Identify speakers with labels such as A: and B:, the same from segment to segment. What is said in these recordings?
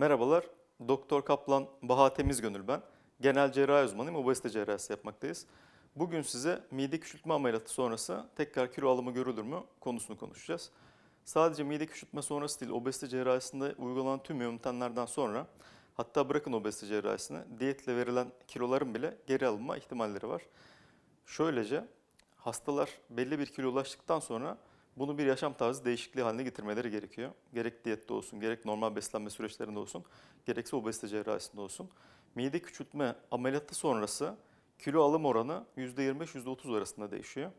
A: Merhabalar, Doktor Kaplan Baha Temizgönül ben. Genel cerrahi uzmanıyım, obezite cerrahisi yapmaktayız. Bugün size mide küçültme ameliyatı sonrası tekrar kilo alımı görülür mü konusunu konuşacağız. Sadece mide küçültme sonrası değil, obezite cerrahisinde uygulanan tüm yöntemlerden sonra hatta bırakın obezite cerrahisini, diyetle verilen kiloların bile geri alınma ihtimalleri var. Şöylece hastalar belli bir kilo ulaştıktan sonra bunu bir yaşam tarzı değişikliği haline getirmeleri gerekiyor. Gerek diyette olsun, gerek normal beslenme süreçlerinde olsun, gerekse obezite cerrahisinde olsun. Mide küçültme ameliyatı sonrası kilo alım oranı %25-%30 arasında değişiyor.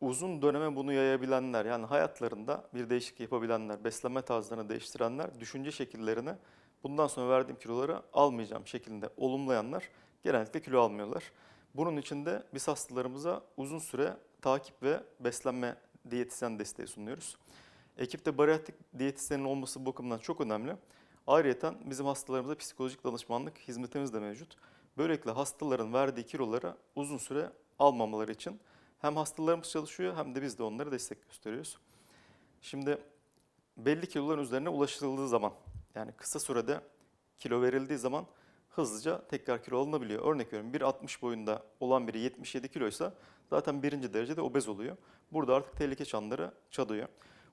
A: Uzun döneme bunu yayabilenler yani hayatlarında bir değişiklik yapabilenler, beslenme tarzlarını değiştirenler, düşünce şekillerini bundan sonra verdiğim kiloları almayacağım şeklinde olumlayanlar genellikle kilo almıyorlar. Bunun için de biz hastalarımıza uzun süre takip ve beslenme diyetisyen desteği sunuyoruz. Ekipte bariatrik diyetisyenin olması bu bakımdan çok önemli. Ayrıca bizim hastalarımıza psikolojik danışmanlık hizmetimiz de mevcut. Böylelikle hastaların verdiği kiloları uzun süre almamaları için hem hastalarımız çalışıyor hem de biz de onlara destek gösteriyoruz. Şimdi belli kiloların üzerine ulaşıldığı zaman yani kısa sürede kilo verildiği zaman hızlıca tekrar kilo alınabiliyor. Örnek veriyorum 1.60 boyunda olan biri 77 kiloysa zaten birinci derecede obez oluyor. Burada artık tehlike çanları çalıyor.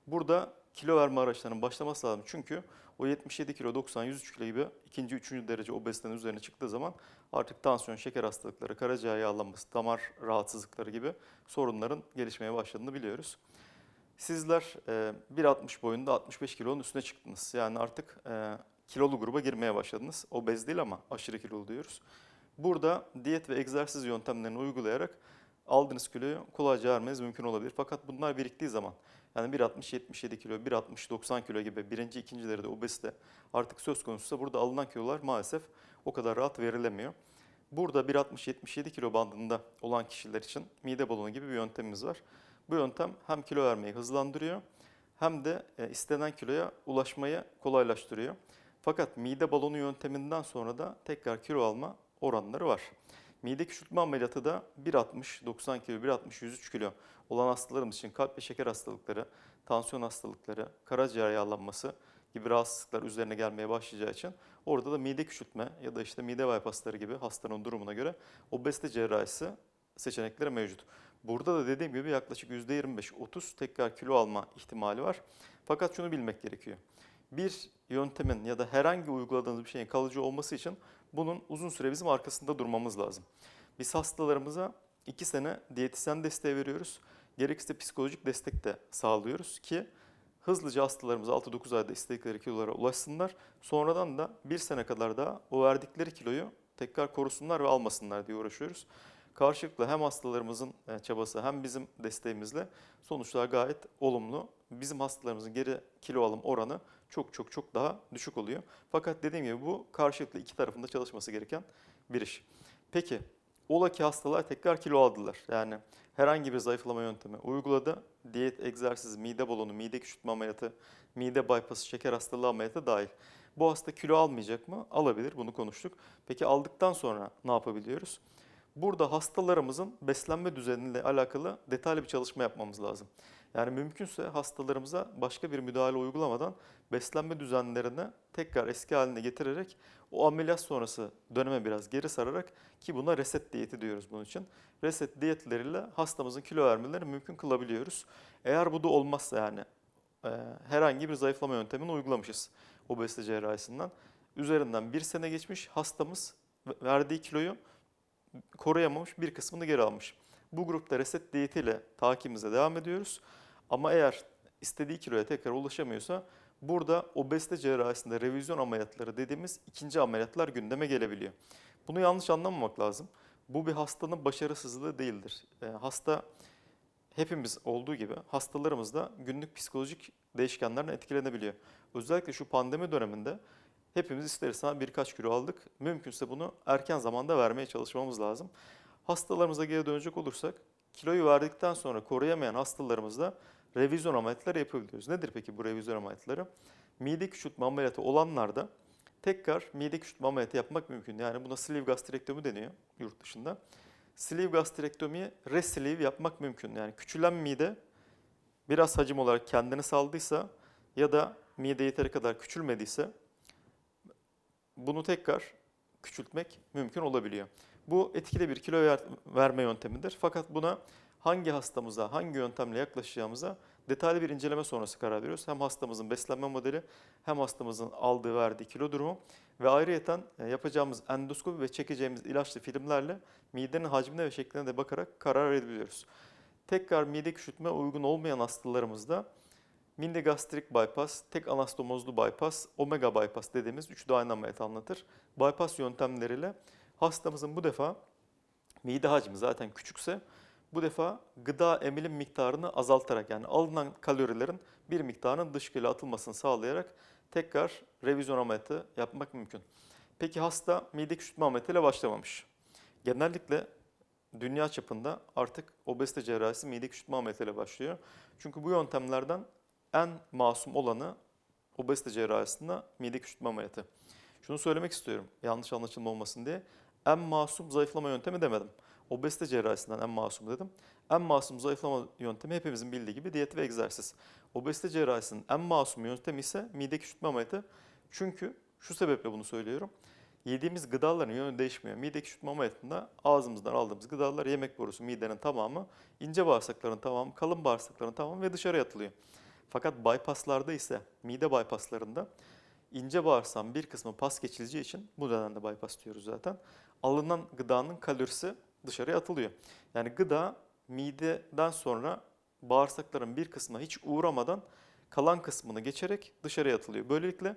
A: Burada kilo verme araçlarının başlaması lazım. Çünkü o 77 kilo, 90, 103 kilo gibi ikinci, üçüncü derece obezitenin üzerine çıktığı zaman artık tansiyon, şeker hastalıkları, karaciğer yağlanması, damar rahatsızlıkları gibi sorunların gelişmeye başladığını biliyoruz. Sizler e, 1.60 boyunda 65 kilonun üstüne çıktınız. Yani artık kilolu gruba girmeye başladınız. Obez değil ama aşırı kilolu diyoruz. Burada diyet ve egzersiz yöntemlerini uygulayarak aldığınız kiloyu kolayca vermeniz mümkün olabilir. Fakat bunlar biriktiği zaman yani 1.60-77 kilo, 1.60-90 kilo gibi birinci, ikinci derecede obezite artık söz konusuysa burada alınan kilolar maalesef o kadar rahat verilemiyor. Burada 1.60-77 kilo bandında olan kişiler için mide balonu gibi bir yöntemimiz var. Bu yöntem hem kilo vermeyi hızlandırıyor hem de e, istenen kiloya ulaşmayı kolaylaştırıyor. Fakat mide balonu yönteminden sonra da tekrar kilo alma oranları var. Mide küçültme ameliyatı da 1.60-90 kilo, 1.60-103 kilo olan hastalarımız için kalp ve şeker hastalıkları, tansiyon hastalıkları, karaciğer yağlanması gibi rahatsızlıklar üzerine gelmeye başlayacağı için orada da mide küçültme ya da işte mide bypassları gibi hastanın durumuna göre obezite cerrahisi seçenekleri mevcut. Burada da dediğim gibi yaklaşık %25-30 tekrar kilo alma ihtimali var. Fakat şunu bilmek gerekiyor. Bir yöntemin ya da herhangi uyguladığınız bir şeyin kalıcı olması için bunun uzun süre bizim arkasında durmamız lazım. Biz hastalarımıza 2 sene diyetisyen desteği veriyoruz. Gerekirse psikolojik destek de sağlıyoruz ki hızlıca hastalarımız 6-9 ayda istedikleri kilolara ulaşsınlar. Sonradan da bir sene kadar daha o verdikleri kiloyu tekrar korusunlar ve almasınlar diye uğraşıyoruz. Karşılıklı hem hastalarımızın e, çabası hem bizim desteğimizle sonuçlar gayet olumlu. Bizim hastalarımızın geri kilo alım oranı çok çok çok daha düşük oluyor. Fakat dediğim gibi bu karşılıklı iki tarafında çalışması gereken bir iş. Peki ola ki hastalar tekrar kilo aldılar. Yani herhangi bir zayıflama yöntemi uyguladı. Diyet, egzersiz, mide balonu, mide küçültme ameliyatı, mide bypassı, şeker hastalığı ameliyatı dahil. Bu hasta kilo almayacak mı? Alabilir. Bunu konuştuk. Peki aldıktan sonra ne yapabiliyoruz? Burada hastalarımızın beslenme düzeniyle alakalı detaylı bir çalışma yapmamız lazım. Yani mümkünse hastalarımıza başka bir müdahale uygulamadan beslenme düzenlerini tekrar eski haline getirerek o ameliyat sonrası döneme biraz geri sararak ki buna reset diyeti diyoruz bunun için. Reset diyetleriyle hastamızın kilo vermelerini mümkün kılabiliyoruz. Eğer bu da olmazsa yani e, herhangi bir zayıflama yöntemini uygulamışız obezite cerrahisinden. Üzerinden bir sene geçmiş hastamız verdiği kiloyu koruyamamış bir kısmını geri almış. Bu grupta reset diyetiyle takibimize devam ediyoruz. Ama eğer istediği kiloya tekrar ulaşamıyorsa burada obezite cerrahisinde revizyon ameliyatları dediğimiz ikinci ameliyatlar gündeme gelebiliyor. Bunu yanlış anlamamak lazım. Bu bir hastanın başarısızlığı değildir. E, hasta hepimiz olduğu gibi hastalarımız da günlük psikolojik değişkenlerden etkilenebiliyor. Özellikle şu pandemi döneminde hepimiz ister istemez birkaç kilo aldık. Mümkünse bunu erken zamanda vermeye çalışmamız lazım. Hastalarımıza geri dönecek olursak kiloyu verdikten sonra koruyamayan hastalarımızda revizyon ameliyatları yapabiliyoruz. Nedir peki bu revizyon ameliyatları? Mide küçültme ameliyatı olanlarda tekrar mide küçültme ameliyatı yapmak mümkün. Yani buna sleeve gastrektomi deniyor yurt dışında. Sleeve gastrektomiyi resleeve yapmak mümkün. Yani küçülen mide biraz hacim olarak kendini saldıysa ya da mide yeteri kadar küçülmediyse bunu tekrar küçültmek mümkün olabiliyor. Bu etkili bir kilo ver- verme yöntemidir. Fakat buna hangi hastamıza, hangi yöntemle yaklaşacağımıza detaylı bir inceleme sonrası karar veriyoruz. Hem hastamızın beslenme modeli, hem hastamızın aldığı verdiği kilo durumu ve ayrıyeten e, yapacağımız endoskopi ve çekeceğimiz ilaçlı filmlerle midenin hacmine ve şekline de bakarak karar verebiliyoruz. Tekrar mide küçültme uygun olmayan hastalarımızda minde gastrik bypass, tek anastomozlu bypass, omega bypass dediğimiz üçlü aynı ameliyat anlatır. Bypass yöntemleriyle hastamızın bu defa mide hacmi zaten küçükse bu defa gıda emilim miktarını azaltarak yani alınan kalorilerin bir miktarının dışkıyla atılmasını sağlayarak tekrar revizyon ameliyatı yapmak mümkün. Peki hasta mide küçültme ameliyatıyla başlamamış. Genellikle dünya çapında artık obezite cerrahisi mide küçültme ameliyatıyla başlıyor. Çünkü bu yöntemlerden en masum olanı obezite cerrahisinde mide küçültme ameliyatı. Şunu söylemek istiyorum yanlış anlaşılma olmasın diye. En masum zayıflama yöntemi demedim. Obezite cerrahisinden en masum dedim. En masum zayıflama yöntemi hepimizin bildiği gibi diyet ve egzersiz. Obezite cerrahisinin en masum yöntemi ise mide küçültme ameliyatı. Çünkü şu sebeple bunu söylüyorum. Yediğimiz gıdaların yönü değişmiyor. Mide küçültme ameliyatında ağzımızdan aldığımız gıdalar yemek borusu, midenin tamamı, ince bağırsakların tamamı, kalın bağırsakların tamamı ve dışarıya atılıyor. Fakat bypasslarda ise mide bypasslarında ince bağırsağın bir kısmı pas geçileceği için bu nedenle bypass diyoruz zaten. Alınan gıdanın kalorisi dışarıya atılıyor. Yani gıda mideden sonra bağırsakların bir kısmına hiç uğramadan kalan kısmını geçerek dışarıya atılıyor. Böylelikle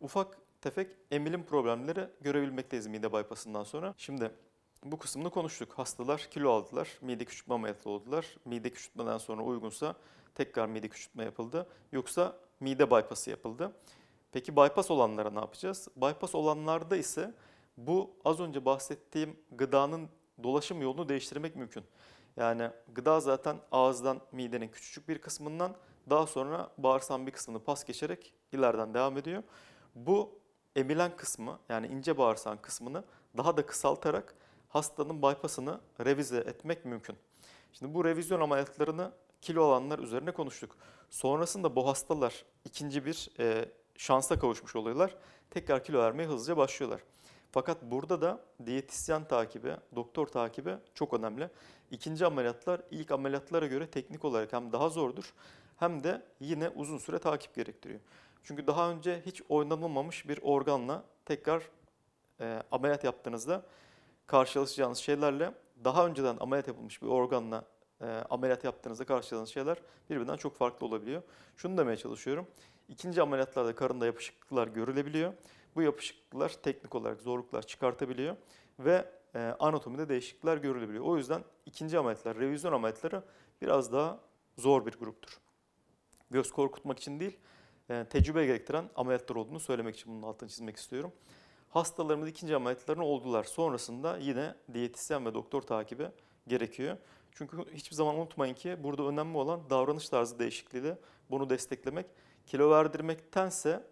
A: ufak tefek emilim problemleri görebilmekteyiz mide bypassından sonra. Şimdi bu kısmını konuştuk. Hastalar kilo aldılar, mide küçültme ameliyatı oldular. Mide küçültmeden sonra uygunsa tekrar mide küçültme yapıldı. Yoksa mide bypassı yapıldı. Peki bypass olanlara ne yapacağız? Bypass olanlarda ise bu az önce bahsettiğim gıdanın dolaşım yolunu değiştirmek mümkün. Yani gıda zaten ağızdan midenin küçücük bir kısmından daha sonra bağırsağın bir kısmını pas geçerek ileriden devam ediyor. Bu emilen kısmı yani ince bağırsağın kısmını daha da kısaltarak hastanın bypassını revize etmek mümkün. Şimdi bu revizyon ameliyatlarını kilo alanlar üzerine konuştuk. Sonrasında bu hastalar ikinci bir e, şansa kavuşmuş oluyorlar. Tekrar kilo vermeye hızlıca başlıyorlar. Fakat burada da diyetisyen takibi, doktor takibi çok önemli. İkinci ameliyatlar ilk ameliyatlara göre teknik olarak hem daha zordur hem de yine uzun süre takip gerektiriyor. Çünkü daha önce hiç oynanılmamış bir organla tekrar e, ameliyat yaptığınızda karşılaşacağınız şeylerle daha önceden ameliyat yapılmış bir organla e, ameliyat yaptığınızda karşılaşacağınız şeyler birbirinden çok farklı olabiliyor. Şunu demeye çalışıyorum. İkinci ameliyatlarda karında yapışıklıklar görülebiliyor. Bu yapışıklıklar teknik olarak zorluklar çıkartabiliyor ve e, anatomide değişiklikler görülebiliyor. O yüzden ikinci ameliyatlar, revizyon ameliyatları biraz daha zor bir gruptur. Göz korkutmak için değil, e, tecrübe gerektiren ameliyatlar olduğunu söylemek için bunun altını çizmek istiyorum. Hastalarımız ikinci ameliyatlarını oldular. Sonrasında yine diyetisyen ve doktor takibi gerekiyor. Çünkü hiçbir zaman unutmayın ki burada önemli olan davranış tarzı değişikliği de bunu desteklemek. Kilo verdirmektense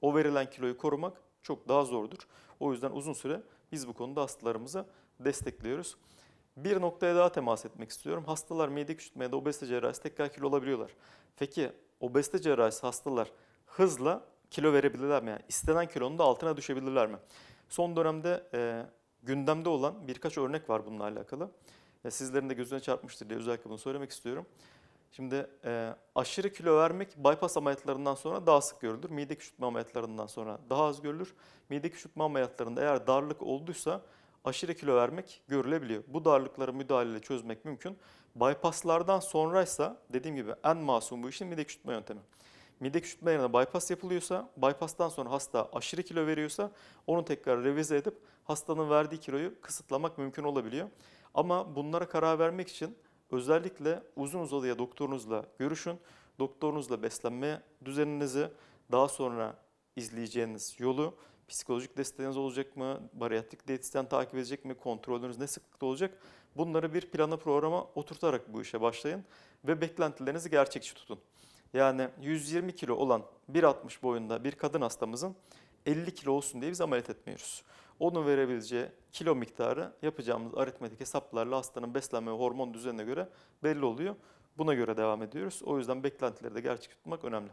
A: o verilen kiloyu korumak çok daha zordur. O yüzden uzun süre biz bu konuda hastalarımızı destekliyoruz. Bir noktaya daha temas etmek istiyorum. Hastalar mide küçültme ya da obezite cerrahisi tekrar kilo alabiliyorlar. Peki obezite cerrahisi hastalar hızla kilo verebilirler mi? Yani istenen kilonun da altına düşebilirler mi? Son dönemde e, gündemde olan birkaç örnek var bununla alakalı. E, sizlerin de gözüne çarpmıştır diye özellikle bunu söylemek istiyorum. Şimdi e, aşırı kilo vermek bypass ameliyatlarından sonra daha sık görülür. Mide küçültme ameliyatlarından sonra daha az görülür. Mide küçültme ameliyatlarında eğer darlık olduysa aşırı kilo vermek görülebiliyor. Bu darlıkları müdahaleyle çözmek mümkün. Bypasslardan sonraysa dediğim gibi en masum bu işin mide küçültme yöntemi. Mide küçültme yerine bypass yapılıyorsa, bypasstan sonra hasta aşırı kilo veriyorsa onu tekrar revize edip hastanın verdiği kiloyu kısıtlamak mümkün olabiliyor. Ama bunlara karar vermek için özellikle uzun uzadıya doktorunuzla görüşün. Doktorunuzla beslenme düzeninizi, daha sonra izleyeceğiniz yolu, psikolojik desteğiniz olacak mı, bariyatrik diyetisyen takip edecek mi, kontrolünüz ne sıklıkta olacak? Bunları bir plana programa oturtarak bu işe başlayın ve beklentilerinizi gerçekçi tutun. Yani 120 kilo olan 1.60 boyunda bir kadın hastamızın 50 kilo olsun diye biz ameliyat etmiyoruz. Onun verebileceği kilo miktarı yapacağımız aritmetik hesaplarla hastanın beslenme ve hormon düzenine göre belli oluyor. Buna göre devam ediyoruz. O yüzden beklentileri de gerçek tutmak önemli.